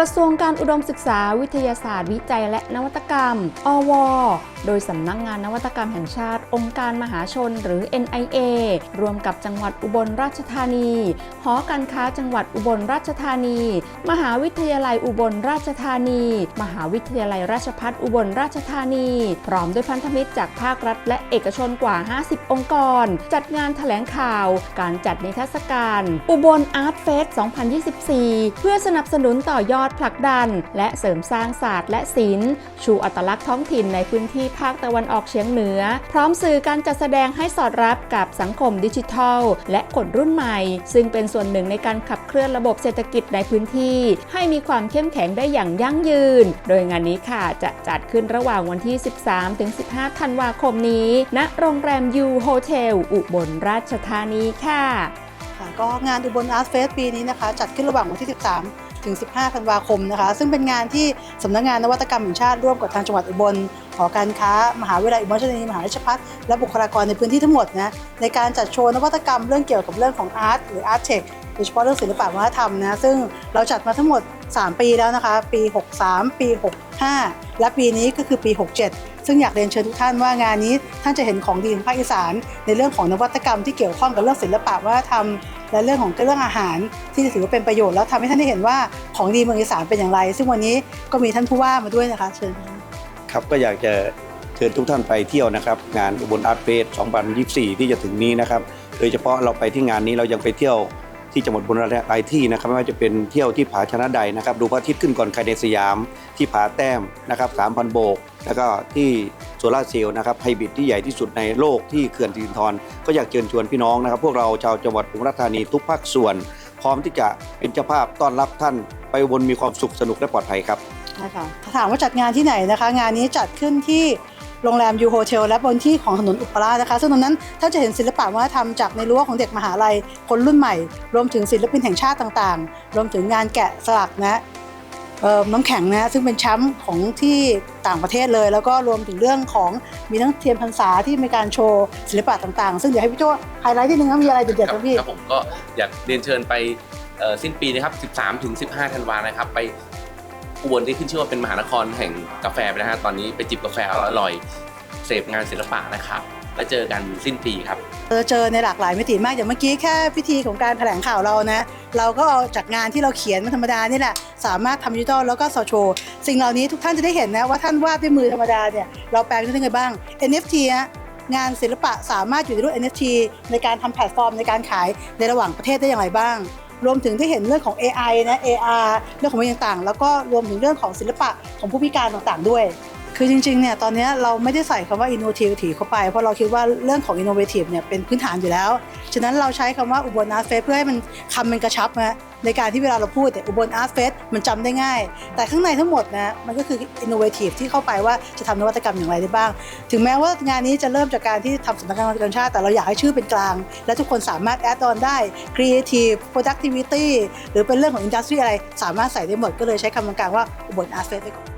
กระทรวงการอุดมศึกษาวิทยาศาสตร์ วิจัยและนวัตกรรม อว โดยสำนักงานนวัตกรรมแห่งชาติ องค์การมหาชนหรือ NIA รวมกับจังหวัดอุบลราชธานี หอการค้าจังหวัดอุบลราชธานี มหาวิทยาลัยอุบลราชธานี มหาวิทยาลัยราชภัฏอุบลราชธานี พร้อมด้วยพันธมิตรจากภาครัฐ และเอกชนกว่า 50 องค์กร จัดงานแถลงข่าว การจัดนิทรรศการ อุบลอาร์ตเฟส 2024 เพื่อสนับสนุนต่อยอดผลักดัน และเสริมสร้างศาสตร์และศิลป์ชูอัตลักษณ์ท้องถิ่นในพื้นที่ภาคตะวันออกเฉียงเหนือ พร้อมสื่อการจัดแสดงให้สอดรับกับสังคมดิจิทัล และคนรุ่นใหม่ ซึ่งเป็นส่วนหนึ่งในการขับเคลื่อนระบบเศรษฐกิจในพื้นที่ ให้มีความเข้มแข็งได้อย่างยั่งยืน โดยงานนี้ค่ะจะจัดขึ้นระหว่างวันที่ 13-15 ธันวาคมนี้ณโรงแรมยูโฮเทลอุบลราชธานีค่ะ ค่ะ ก็งานอุบลอาร์ตเฟสปีนี้นะคะ จัดขึ้นระหว่างวันที่ 13 ถึง 15 ธันวาคมนะคะ ซึ่งเป็นงานที่สำนักงานนวัตกรรมแห่งชาติร่วมกับทางจังหวัดอุบลหอการค้า มหาวิทยาลัยอุบลราชธานีมหาวิทยาลัยราชภัฏและบุคลากรในพื้นที่ทั้งหมดนะในการจัดโชว์นวัตกรรมเรื่องเกี่ยวกับเรื่องของอาร์ตหรืออาร์ตเทค โดยเฉพาะเรื่องศิลปะวัฒนธรรมนะซึ่งเราจัดมาทั้งหมด 3 ปีแล้วนะคะ ปี 63 ปี 65 และปีนี้ก็คือปี 67 ซึ่งอยากเรียนเชิญทุกท่านว่างานนี้ท่านจะเห็นของดีของภาคอีสาน ในเรื่องของนวัตกรรมที่เกี่ยวข้องกับเรื่องศิลปะวัฒนธรรม และเรื่องของเรื่องอาหารที่ถือว่าเป็นประโยชน์แล้วทำให้ท่านได้เห็นว่าของดีเมืองอีสานเป็นอย่างไร ซึ่งวันนี้ก็มีท่านผู้ว่ามาด้วยนะคะเชิญค่ะครับก็อยากจะเชิญทุกท่านไปเที่ยวนะครับ งานอุบลอาร์ตเฟส2024 ที่จะถึงนี้นะครับ โดยเฉพาะเราไปที่งานนี้เรายังไปเที่ยว ที่จังหวัดอุบลราชธานีหลายที่นะครับไม่ว่าจะเป็นเที่ยวที่ผาชนะใดนะครับ ดูพระอาทิตย์ขึ้นก่อนใครในสยาม ที่ผาแต้มนะครับ3,000โบก แล้วก็ที่โซลาเซลล์นะครับไฮบริดที่ใหญ่ที่สุดในโลกที่เขื่อนสิรินธรก็อยากเชิญชวนพี่น้องนะครับ พวกเราชาวจังหวัดอุบลราชธานีทุกภาคส่วน พร้อมที่จะเป็นเจ้าภาพต้อนรับท่านไปวนมีความสุขสนุกและปลอดภัยครับนะคะถามว่าจัดงานที่ไหนนะคะ งานนี้จัดขึ้นที่ โรงแรมยูโฮเทลและบนที่ของถนนอุปราชนะคะ ซึ่งตรงนั้นถ้านจะเห็นศิลปะวัฒนธรรมจากในรั้วของเด็กมหาลัยคนรุ่นใหม่ รวมถึงศิลปินแห่งชาติต่างๆ รวมถึงงานแกะสลักนะเอ่อน้ำแข็งนะซึ่งเป็นแชมป์ของที่ต่างประเทศเลย แล้วก็รวมถึงเรื่องของมีทั้งเทียนพรรษาที่มีการโชว์ศิลปะต่างๆ ซึ่งเดี๋ยวให้พี่โจ้ไฮไลท์ที่หนึงว่ามีอะไรเด็ดๆครับพี่ครับผมก็อยากเรียนเชิญไปเอ่อสิ้นปีนะครับ 13 ถึง 15 ธันวานะครับ ไป อุบลที่ขึ้นชื่อว่าเป็นมหานครแห่งกาแฟไปนะฮะตอนนี้ไปจิบกาแฟอร่อยเสพงานศิลปะนะครับแล้วเจอกันสิ้นปีครับเออเจอในหลากหลายมิติมากอย่างเมื่อกี้แค่พิธีของการแถลงข่าวเรานะ เราก็เอาจากงานที่เราเขียนธรรมดานี่แหละ สามารถทำดิจิทัลแล้วก็สโชว์ สิ่งเหล่านี้ทุกท่านจะได้เห็นนะว่าท่านวาดด้วยมือธรรมดาเนี่ยเราแปลงได้ยังไงบ้าง NFT ฮะงานศิลปะสามารถอยู่ในรูป NFT ในการทำแพลตฟอร์มในการขายในระหว่างประเทศได้อย่างไรบ้าง รวมถึงที่เห็นเรื่องของ AI นะ AR เรื่องของมันต่างๆ แล้วก็รวมถึงเรื่องของศิลปะของผู้พิการต่างๆ ด้วย คือจริงๆ เนี่ยตอนนี้เราไม่ได้ใส่คำว่า innovative เข้าไป เพราะเราคิดว่าเรื่องของ innovative เนี่ยเป็นพื้นฐานอยู่แล้ว ฉะนั้นเราใช้คำว่าอุบลอาร์ตเฟสเพื่อให้มันคำมันกระชับนะในการที่เวลาเราพูดเนี่ยอุบลอาร์ตเฟสมันจำได้ง่าย แต่ข้างในทั้งหมดนะมันก็คือ innovative ที่เข้าไปว่าจะทำนวัตกรรมอย่างไรได้บ้าง ถึงแม้ว่างานนี้จะเริ่มจากการที่ทำสำนักงานนวัตกรรมชาติแต่เราอยากให้ชื่อเป็นกลาง และทุกคนสามารถ add on ได้ creative productivity หรือเป็นเรื่องของ industry อะไรสามารถใส่ได้หมดก็เลยใช้คำกลางว่าอุบลอาร์ตเฟสไปก่อน